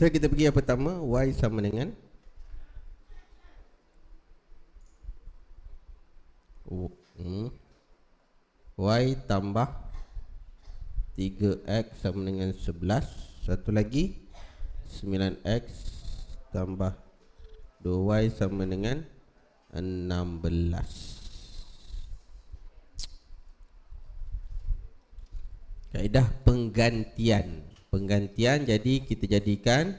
So kita pergi yang pertama Y sama dengan hmm. Y tambah 3X sama dengan 11 Satu lagi 9X tambah 2Y sama dengan 16 Kaedah penggantian Penggantian jadi kita jadikan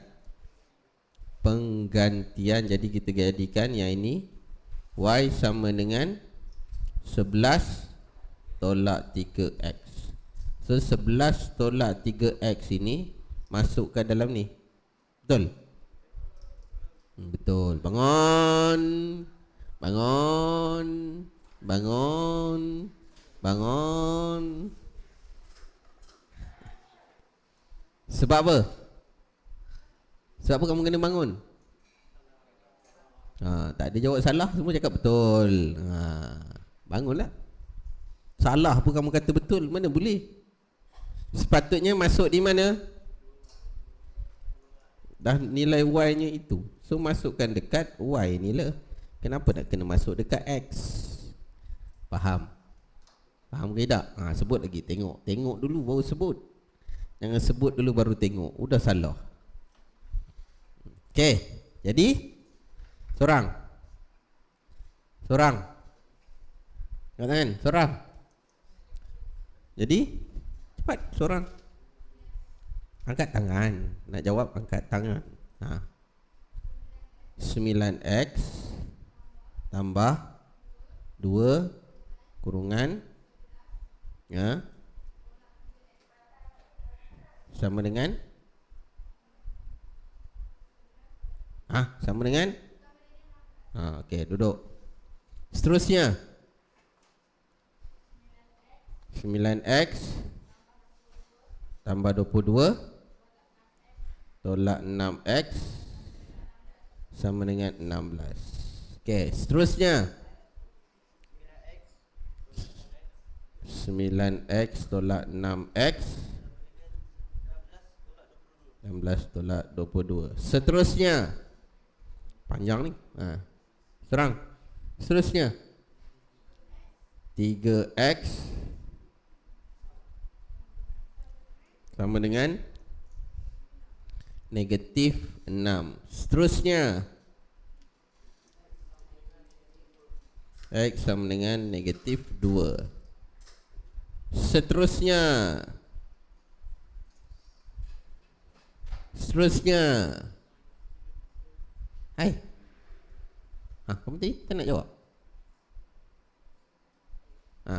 Penggantian jadi kita jadikan yang ini Y sama dengan 11 tolak 3X So 11 tolak 3X ini Masukkan dalam ni. Betul? Hmm, Betul. Bangun. Bangun. Bangun. Bangun Sebab apa? Sebab apa kamu kena bangun? Ha, tak ada jawab salah Semua cakap betul. Ha, Bangunlah. Salah pun kamu kata betul Mana boleh? Sepatutnya masuk di mana? Dah nilai Y nya itu. So masukkan dekat Y ni lah. Kenapa nak kena masuk dekat X? Faham? Faham ke tak? Ha, Sebut lagi tengok. Tengok dulu baru sebut Jangan sebut dulu baru tengok. Udah salah. Okey Jadi Seorang. Seorang. Angkat tangan Seorang. Jadi Cepat Seorang. Angkat tangan. Nak jawab angkat tangan. Ha. 9X Tambah 2 Kurungan Ya sama dengan? Ah, sama dengan? Ah, okey, duduk. Seterusnya. 9x tambah 22 tolak 6x sama dengan 16. Okey, seterusnya. 9x tolak 6x 16 tolak 22 Seterusnya. Panjang ni. Ha. Serang. Seterusnya. 3x Sama dengan Negatif 6 Seterusnya. X sama dengan negatif 2 Seterusnya Seterusnya. Hai. Ha, kamu tadi? Tak nak jawab? Ha,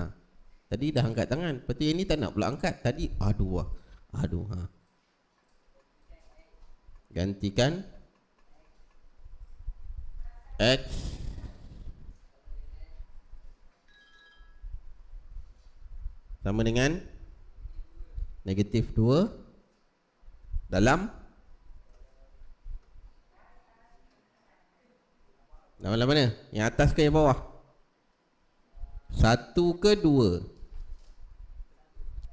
tadi dah angkat tangan. Lepas tu yang ni tak nak pula angkat. Tadi, aduh lah Aduh ha. Gantikan. X. Sama dengan Negatif 2 Dalam Dalam mana? Yang atas ke yang bawah? Satu ke dua?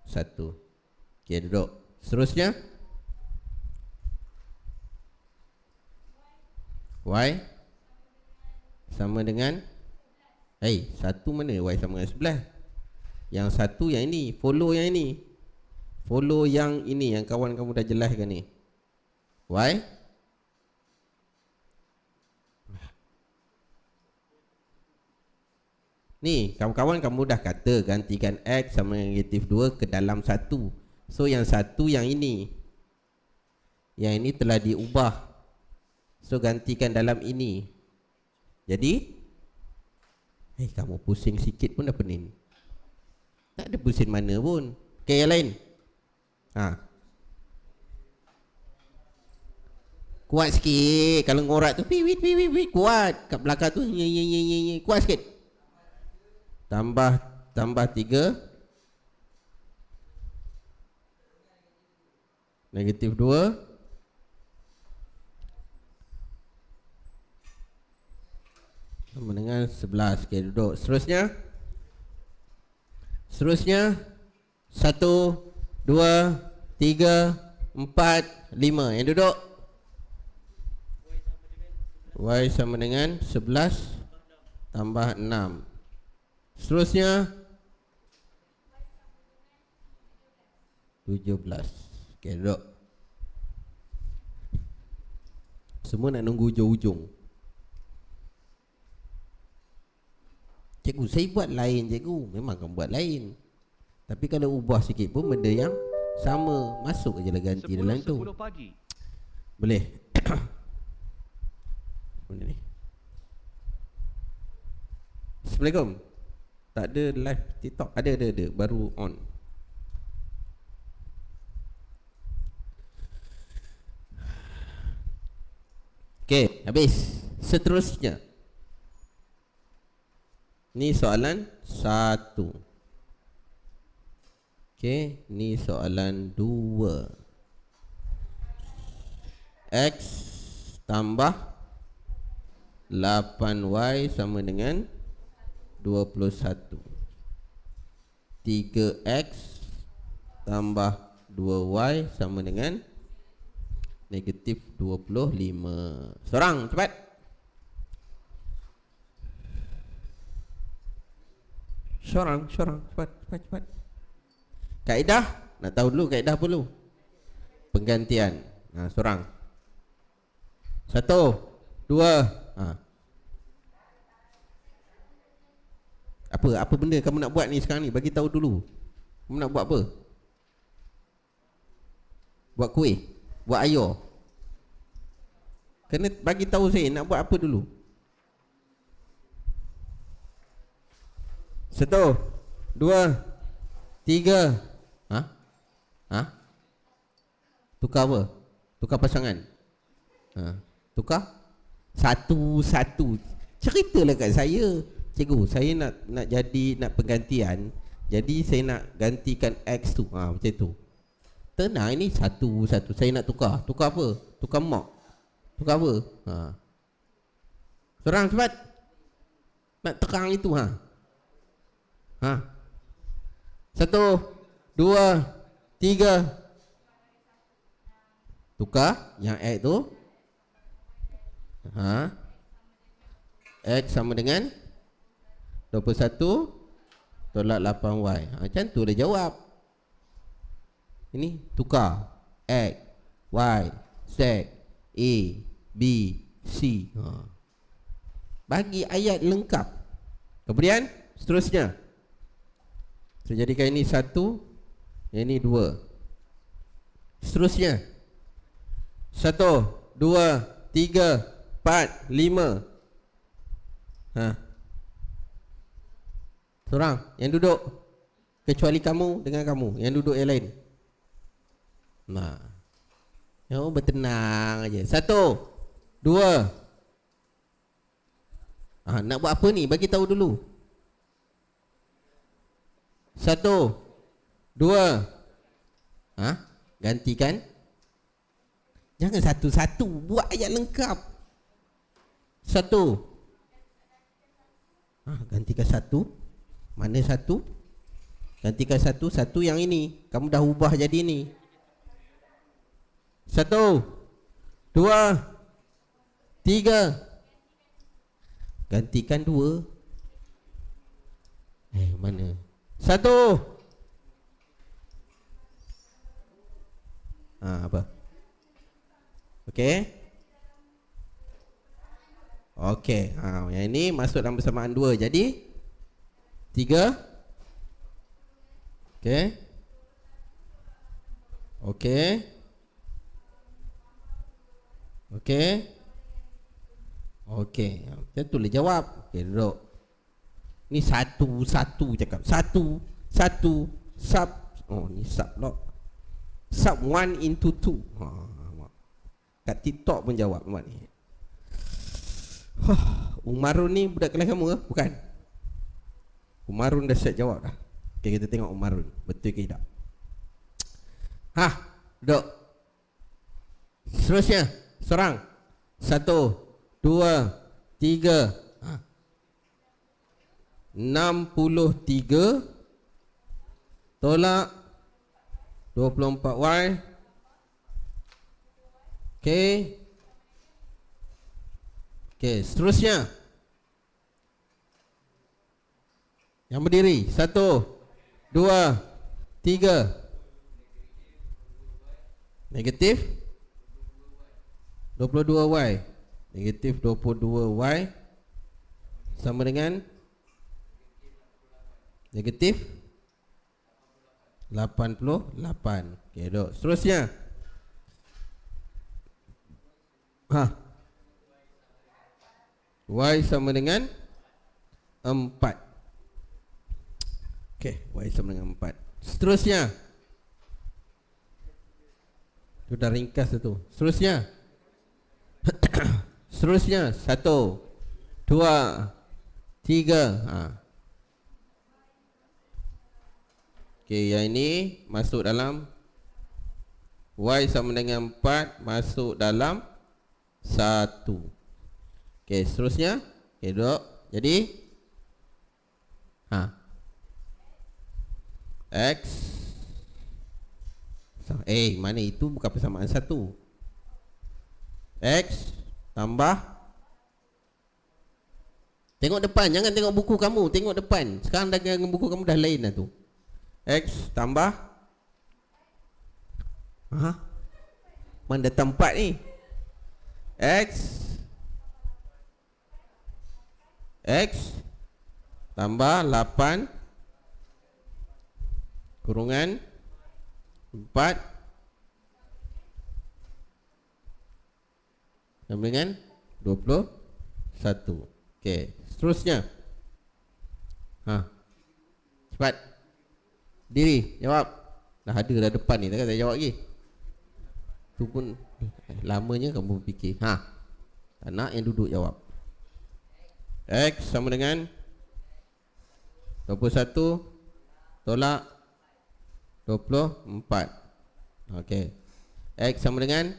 Satu. Okey duduk. Seterusnya? Y Sama dengan? Hei, satu mana Y sama dengan sebelah? Yang satu yang ini. Follow yang ini. Follow yang ini. Yang kawan kamu dah jelaskan ni. Y Ni, kawan-kawan kamu dah kata gantikan X sama dengan negatif 2 ke dalam satu. So yang satu yang ini. Yang ini telah diubah. So gantikan dalam ini. Jadi? Eh kamu pusing sikit pun dah pening Tak ada pusing mana pun. Okay yang lain? Ha. Kuat sikit. Kalau ngorak tu Wit wit wit wit Kuat. Kat belakang tu nye, nye, nye, nye, nye. Kuat sikit Tambah Tambah tiga. Negatif dua. Sama dengan sebelas. Okay duduk. Seterusnya. Seterusnya. Satu Dua Tiga Empat Lima. Yang duduk. Y sama dengan 11 tambah 6 Seterusnya 17 Okay duduk. Semua nak nunggu ujung-ujung Cikgu saya buat lain cikgu. Memang kamu buat lain. Tapi kalau ubah sikit pun benda yang Sama Masuk je lah ganti dalam tu. 10 pagi. Boleh. Benda ni. Assalamualaikum Tak ada live TikTok. Ada ada ada. Baru on. Okay Habis. Seterusnya. Ni soalan Satu. Okay Ni soalan dua. X Tambah 8Y sama dengan 21 3X Tambah 2Y sama dengan Negatif 25 Seorang cepat. Seorang Seorang cepat cepat cepat. Kaedah? Nak tahu dulu kaedah apa dulu? Penggantian. Ha, Seorang Satu Dua. Ha. Apa apa benda kamu nak buat ni sekarang ni bagi tahu dulu. Kamu nak buat apa? Buat kuih, buat ayo. Kena bagi tahu saya nak buat apa dulu. Satu, dua, tiga. Ha? Ha? Tukar apa? Tukar pasangan. Ha. Tukar? Satu, satu. Ceritalah kat saya. Cikgu, saya nak nak jadi nak penggantian. Jadi saya nak gantikan X tu. Ha macam tu. Tenang ini satu satu. Saya nak tukar. Tukar apa? Tukar mak. Tukar apa? Ha. Seorang cepat. Nak terang itu ha. Ha. Satu, dua, tiga. Tukar yang X tu. Ha. X sama dengan 21 tolak 8y. Ha, macam tu dia jawab. Ini tukar X, Y, Z, A, B, C. Ha. Bagi ayat lengkap. Kemudian seterusnya. So, jadikan ini satu, ini dua. Seterusnya. Satu, dua, tiga, empat, lima. Ha. Seorang yang duduk Kecuali kamu dengan kamu Yang duduk yang lain. Nah Yang bertenang aja. Satu Dua. Ah, Nak buat apa ni? Bagi tahu dulu. Satu Dua. Ah, Gantikan. Jangan satu-satu. Buat ayat lengkap. Satu. Ah, Gantikan satu mana satu? Gantikan satu, satu yang ini. Kamu dah ubah jadi ini. Satu. Dua. Tiga. Gantikan dua. Eh, mana? Satu. Ha, apa? Okey. Okey. Ha, yang ini masuk dalam bersamaan dua. Jadi, Tiga. Okey Okey Okey Okey Macam tu boleh jawab. Okey duduk. Ni satu-satu cakap. Satu Satu Sub. Oh ni sub lock Sub one into two. Ha, Kat TikTok pun jawab ni. Umarun ni budak kelas kamu ke? Bukan Umarun dah siap jawab dah. Okay, kita tengok Umarun. Betul ke tidak? Ha, duduk. Seterusnya, seorang. Satu, dua, tiga. Ha. Enam puluh tiga. Tolak. Dua puluh empat Y. Okay. Okey, seterusnya. Yang berdiri. Satu, dua, tiga. Negatif 22Y. Negatif 22Y sama dengan negatif 88. Okey, dok. Seterusnya. Ha. Y sama dengan 4 Okey, Y sama dengan 4 Seterusnya Itu dah ringkas itu Seterusnya Seterusnya Satu Dua Tiga ha. Okey, yang ini Masuk dalam Y sama dengan 4 Masuk dalam satu. Okey, seterusnya. Okey, duduk. Jadi ha. X. Eh, mana itu bukan persamaan satu? X Tambah. Tengok depan, jangan tengok buku kamu Tengok depan. Sekarang dah dengan buku kamu dah lain dah tu. X tambah. Ha? Mana datang 4 ni? X. X Tambah 8 Kurungan 4 Sama dengan 21 Okey Seterusnya. Ha. Cepat. Diri Jawab. Dah ada dah depan ni Takkan saya jawab lagi? Tu pun Lamanya kamu fikir. Ha. Anak yang duduk jawab. X sama dengan 21 Tolak 24 Okey. X sama dengan?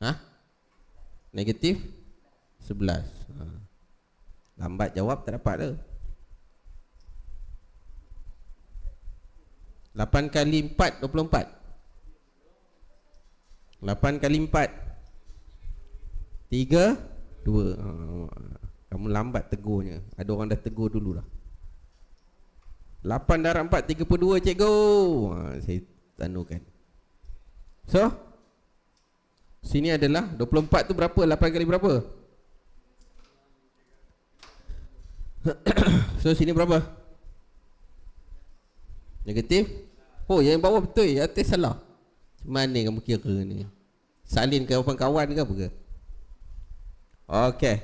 Ha? Negatif? 11 ha. Lambat jawab tak dapat ke 8 kali 4 24 8 kali 4 3 2 ha, Kamu lambat tegurnya Ada orang dah tegur dulu lah 8 darab 4 32 cikgu. Ha, Saya tanukan. So Sini adalah 24 tu berapa? 8 kali berapa? So sini berapa? Negatif? Oh yang bawah betul. Yang atas salah. Mana kamu kira ni. Salin ke kawan-kawan ke apa ke? Okey.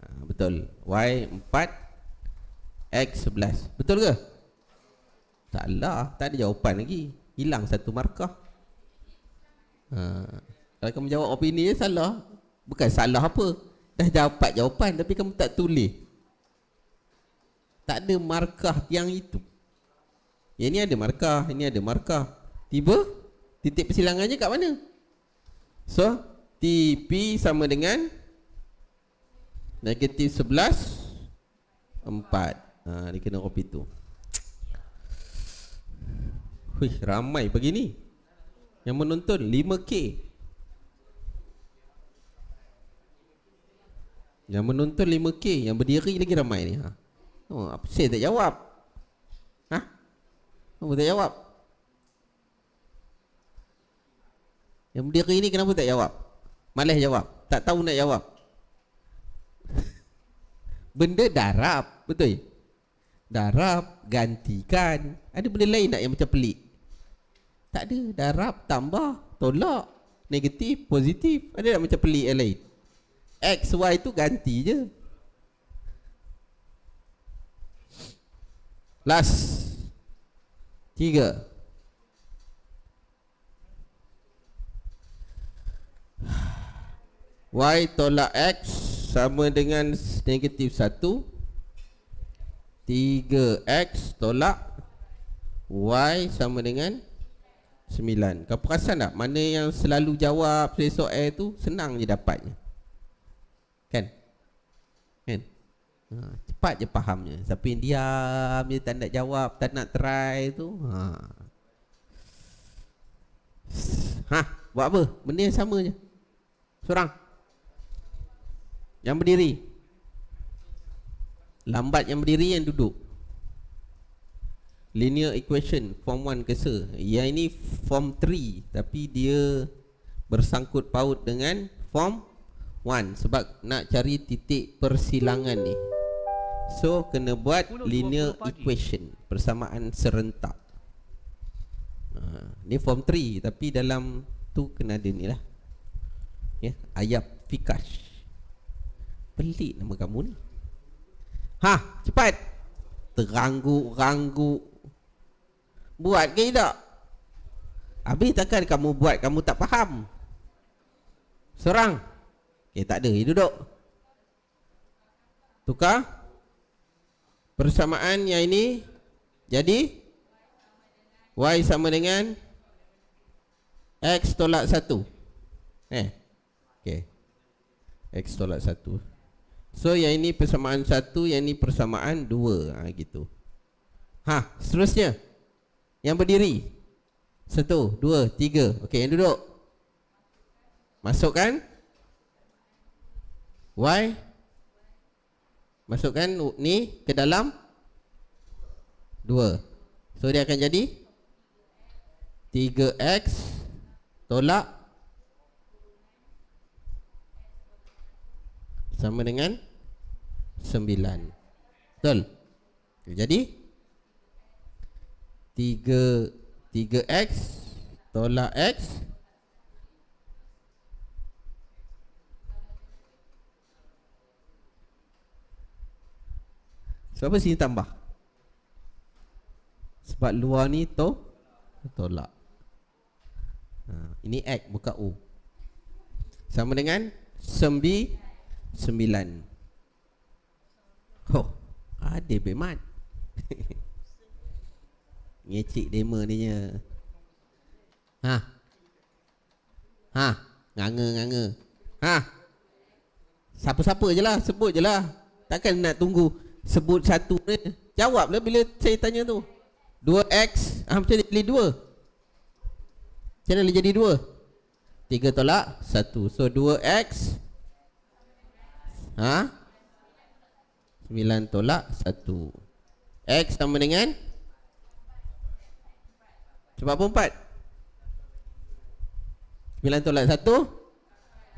Ha, Betul. Y 4 X 11 Betul ke Salah Tak ada jawapan lagi Hilang satu markah ha. Kalau kamu jawab opini je salah Bukan salah apa Dah dapat jawapan Tapi kamu tak tulis Tak ada markah yang itu yang ini ada markah, ini ada markah. Tiba titik persilangannya kat mana? So, TP sama dengan negatif 11 4. Ha, dia kena kopi tu. Wih, ramai pagi ni. Yang menonton 5K. Yang menonton 5K, yang berdiri lagi ramai ni. Ha. Oh, apa saya tak jawab? Kenapa tak jawab? Yang berdiri ni kenapa tak jawab? Malas jawab Tak tahu nak jawab Benda darab Betul? Darab Gantikan Ada benda lain tak yang macam pelik? Tak ada Darab Tambah Tolak. Negatif Positif. Ada tak macam pelik yang lain? X, Y tu ganti je. Last. Tiga. Y tolak X sama dengan negatif satu. Tiga X tolak Y sama dengan sembilan. Kau perasan tak mana yang selalu jawab Besok A tu senang je dapatnya. Kan? Kan? Ha, Cepat je fahamnya. Siapa yang diam Dia tak nak jawab Tak nak try tu Ha. Ha Buat apa? Benda yang sama je. Seorang. Yang berdiri. Lambat yang berdiri yang duduk. Linear equation form 1 ke se. Yang ini form 3 tapi dia bersangkut paut dengan form 1 sebab nak cari titik persilangan ni. So kena buat linear equation persamaan serentak. Ha, ni form 3 tapi dalam tu kena ada ni lah. Ya, ayat fikash. Pelik nama kamu ni. Ha, cepat. Teranggu-ranggu. Buat ke tak? Habis takkan kamu buat kamu tak faham? Seorang. Okay, tak ada. Duduk. Tukar. Persamaan yang ini jadi Y sama dengan X tolak 1 Eh Okay X tolak 1 So yang ini persamaan 1 Yang ini persamaan 2 ha, gitu. Ha seterusnya Yang berdiri. 1, 2, 3 Okay yang duduk. Masukkan. Y. Masukkan ni ke dalam. 2 So dia akan jadi 3X Tolak Sama dengan 9 Betul? Jadi 3 3X Tolak X. Sebab sini tambah? Sebab luar ni to Tolak. Ha, Ini X bukan U. Sama dengan Sembi Sembilan. Oh Ada bemat Ngecik demo ni nya Ha? Ha? Nganga-nganga Ha? Siapa-siapa je lah Sebut je lah. Takkan nak tunggu sebut satu ni? Jawablah bila saya tanya tu. 2x ah, Macam mana pilih 2 Macam mana boleh jadi 2 3 tolak 1 So 2x Ha? 9 tolak 1 X sama dengan Cepat pun 4 9 tolak 1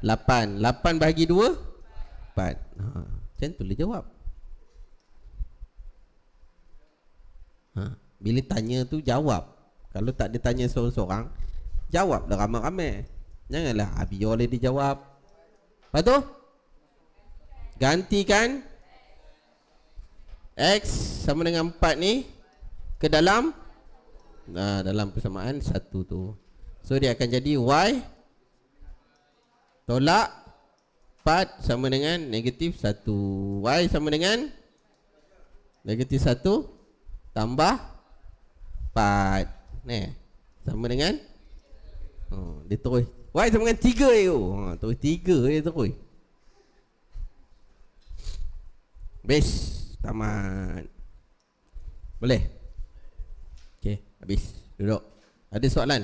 8 8 bahagi 2 4 ha. Macam tu boleh jawab. Ha. Bila tanya tu jawab. Kalau tak ditanya seorang-seorang Jawab dah ramai-ramai. Janganlah ah, biar boleh dijawab. Lepas tu? Gantikan. X sama dengan 4 ni Ke dalam nah, Dalam persamaan 1 tu. So dia akan jadi Y Tolak 4 sama dengan negatif 1 Y sama dengan Negatif 1 tambah 4 ni sama dengan oh, dia terus. Y sama dengan 3 je. Ha terus 3 je terus. Habis Tamat. Boleh Habis Duduk. Ada soalan?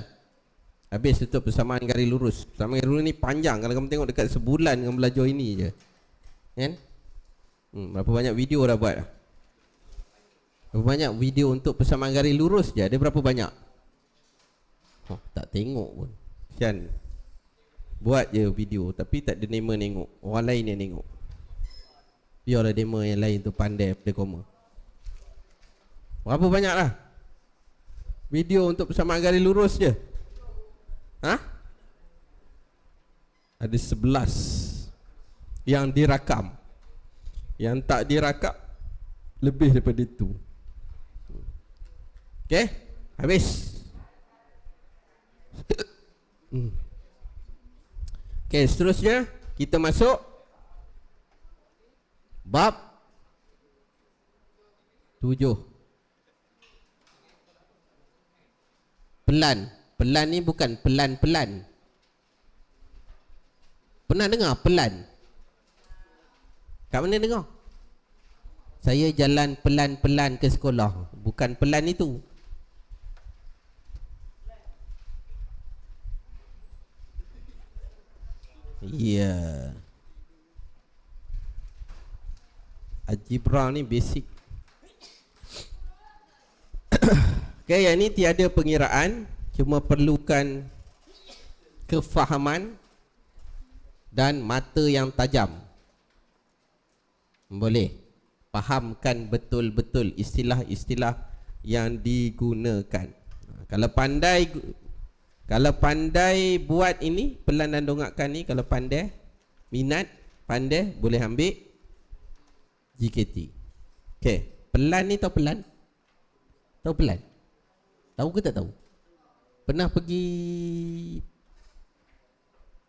Habis tutup persamaan garis lurus. Persamaan garis lurus ni panjang. Kalau kamu tengok dekat sebulan Kamu belajar ini je. Kan? Hmm, Berapa banyak video dah buat? Berapa banyak video untuk persamaan garis lurus je? Ada berapa banyak? Oh, Tak tengok pun. Sian. Buat je video Tapi tak ada nama tengok Orang lain yang tengok Biarlah demo yang lain tu pandai pada koma. Berapa banyak lah Video untuk persamaan garis lurus je Ha? Ada sebelas Yang dirakam Yang tak dirakam Lebih daripada itu Okey, habis. Hmm. Okey, seterusnya kita masuk bab tujuh. pelan. Pelan ni bukan pelan-pelan. Pernah dengar pelan? Kat mana dengar? Saya jalan pelan-pelan ke sekolah. Bukan pelan itu. Ya. Yeah. Ajibra ni basic. okay, yang ni tiada pengiraan, cuma perlukan kefahaman dan mata yang tajam. Boleh fahamkan betul-betul istilah-istilah yang digunakan. Kalau pandai kalau pandai buat ini pelan dan dongakkan ni kalau pandai minat pandai boleh ambil JKT. Okey, pelan ni tahu pelan? Tahu pelan? Tahu ke tak tahu? Pernah pergi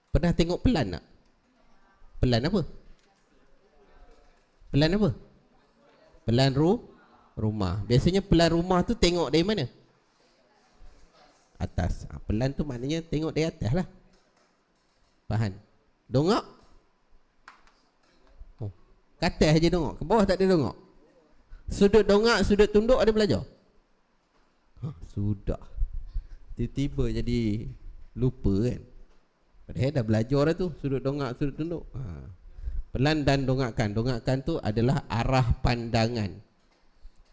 Pernah tengok pelan tak? Pelan apa? Pelan apa? Pelan ru rumah. Biasanya pelan rumah tu tengok dari mana? Atas. Ha, pelan tu maknanya tengok dari atas lah. Faham? Dongak? Oh. Katas aja dongak. Ke bawah tak ada dongak. Sudut dongak, sudut tunduk ada belajar? Sudah. Tiba-tiba jadi lupa kan? Padahal dah belajar dah tu Sudut dongak, sudut tunduk. Ha. Pelan dan dongakkan. Dongakkan tu adalah arah pandangan.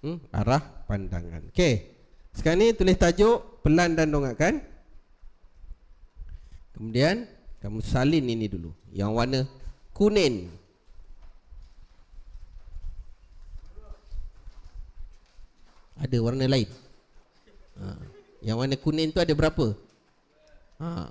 Hmm? Arah pandangan. Okey. Sekarang ni tulis tajuk Pelan dan dongakkan. Kemudian Kamu salin ini dulu. Yang warna kuning. Ada warna lain ha. Yang warna kuning tu ada berapa? Ha.